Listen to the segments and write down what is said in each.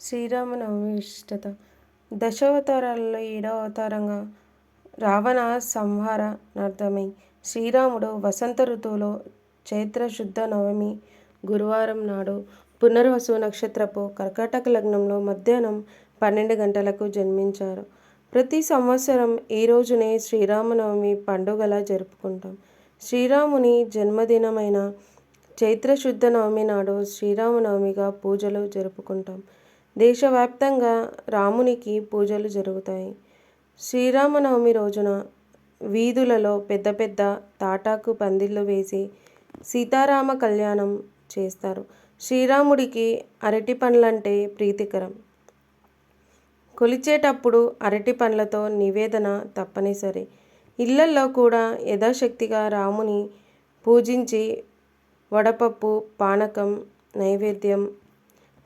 శ్రీరామనవమి విశిష్టత దశావతారాలలో ఏడవ అవతారంగా రావణ సంహారార్థమై శ్రీరాముడు వసంత ఋతువులో చైత్ర శుద్ధ నవమి గురువారం నాడు పునర్వసు నక్షత్రపు కర్కాటక లగ్నంలో మధ్యాహ్నం పన్నెండు గంటలకు జన్మించారు. ప్రతి సంవత్సరం ఈ రోజునే శ్రీరామనవమి పండుగలా జరుపుకుంటాం. శ్రీరాముని జన్మదినమైన చైత్రశుద్ధ నవమి నాడు శ్రీరామనవమిగా పూజలు జరుపుకుంటాం. దేశవ్యాప్తంగా రామునికి పూజలు జరుగుతాయి. శ్రీరామనవమి రోజున వీధులలో పెద్ద పెద్ద తాటాకు పందిళ్ళు వేసి సీతారామ కళ్యాణం చేస్తారు. శ్రీరాముడికి అరటి పండ్లంటే ప్రీతికరం. కొలిచేటప్పుడు అరటి పండ్లతో నివేదన తప్పనిసరి. ఇళ్ళల్లో కూడా యథాశక్తిగా రాముని పూజించి వడపప్పు, పానకం నైవేద్యం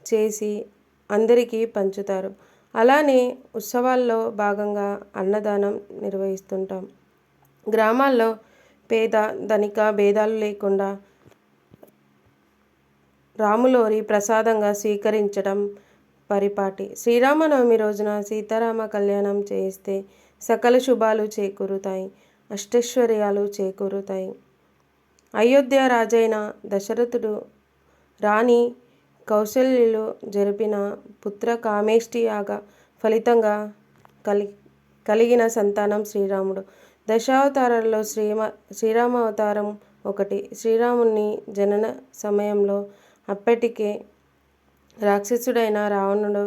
చేసి అందరికీ పంచుతారు. అలానే ఉత్సవాల్లో భాగంగా అన్నదానం నిర్వహిస్తుంటాం. గ్రామాల్లో పేద, ధనిక భేదాలు లేకుండా రాములోరి ప్రసాదంగా స్వీకరించడం పరిపాటి. శ్రీరామనవమి రోజున సీతారామ కళ్యాణం చేయిస్తే సకల శుభాలు చేకూరుతాయి. అష్టైశ్వర్యాలు చేకూరుతాయి. అయోధ్య రాజైన దశరథుడు, రాణి కౌశల్యులు జరిపిన పుత్ర కామేష్టి యాగ ఫలితంగా కలిగిన సంతానం శ్రీరాముడు. దశావతారాలలో శ్రీరామావతారం ఒకటి. శ్రీరాముని జనన సమయంలో అప్పటికే రాక్షసుడైన రావణుడు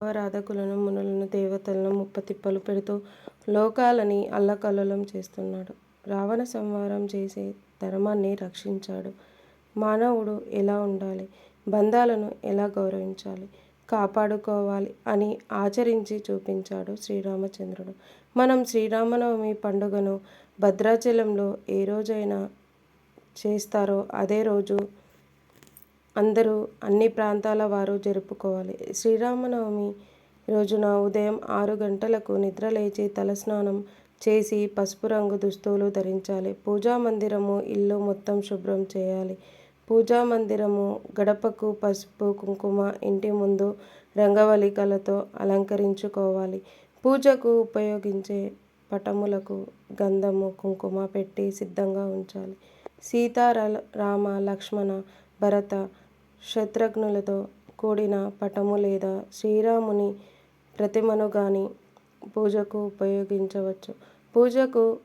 రాధకులను మునులను, దేవతలను ముప్పతిప్పలు పెడుతూ లోకాలని అల్లకల్లోలం చేస్తున్నాడు. రావణ సంహారం చేసే ధర్మాన్ని రక్షించాడు. మానవుడు ఎలా ఉండాలి, బంధాలను ఎలా గౌరవించాలి, కాపాడుకోవాలి అని ఆచరించి చూపించాడు శ్రీరామచంద్రుడు. మనం శ్రీరామనవమి పండుగను భద్రాచలంలో ఏ రోజైనా చేస్తారో అదే రోజు అందరూ అన్ని ప్రాంతాల వారు జరుపుకోవాలి. శ్రీరామనవమి రోజున ఉదయం ఆరు గంటలకు నిద్రలేచి తలస్నానం చేసి పసుపు రంగు దుస్తులు ధరించాలి. పూజా మందిరము ఇల్లు మొత్తం శుభ్రం చేయాలి. పూజామందిరము గడపకు పసుపు, కుంకుమ, ఇంటి ముందు రంగవల్లికలతో అలంకరించుకోవాలి. పూజకు ఉపయోగించే పటములకు గంధము, కుంకుమ పెట్టి సిద్ధంగా ఉంచాలి. సీతారా రామ, లక్ష్మణ, భరత, శత్రుఘ్నులతో కూడిన పటము లేదా శ్రీరాముని ప్రతిమను గాని పూజకు ఉపయోగించవచ్చు. పూజకు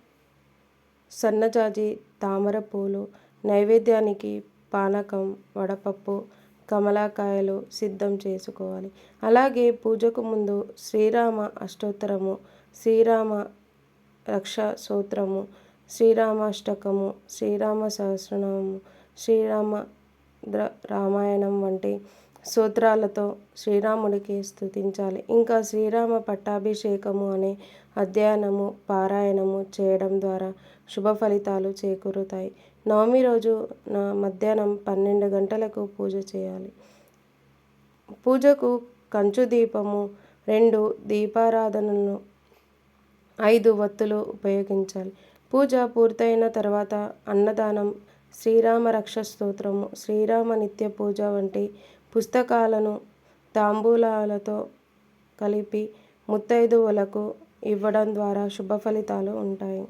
సన్నజాజి, తామర పూలు, నైవేద్యానికి పానకం, వడపప్పు, కమలాకాయలు సిద్ధం చేసుకోవాలి. అలాగే పూజకు ముందు శ్రీరామ అష్టోత్తరము, శ్రీరామ రక్ష సూత్రము శ్రీరామాష్టకము, శ్రీరామ సహస్రనామము, శ్రీరామ రామాయణం వంటి సూత్రాలతో శ్రీరాముడికి స్తుతించాలి. ఇంకా శ్రీరామ పట్టాభిషేకము అనే అధ్యయనము, పారాయణము చేయడం ద్వారా శుభ ఫలితాలు చేకూరుతాయి. నవమి రోజున మధ్యాహ్నం పన్నెండు గంటలకు పూజ చేయాలి. పూజకు కంచు దీపము రెండు దీపారాధనలను ఐదు వత్తులు ఉపయోగించాలి. పూజ పూర్తయిన తర్వాత అన్నదానం, శ్రీరామ రక్ష స్తోత్రము, శ్రీరామ నిత్యపూజ వంటి పుస్తకాలను తాంబూలాలతో కలిపి ముత్తైదువులకు ఇవ్వడం ద్వారా శుభ ఫలితాలు ఉంటాయి.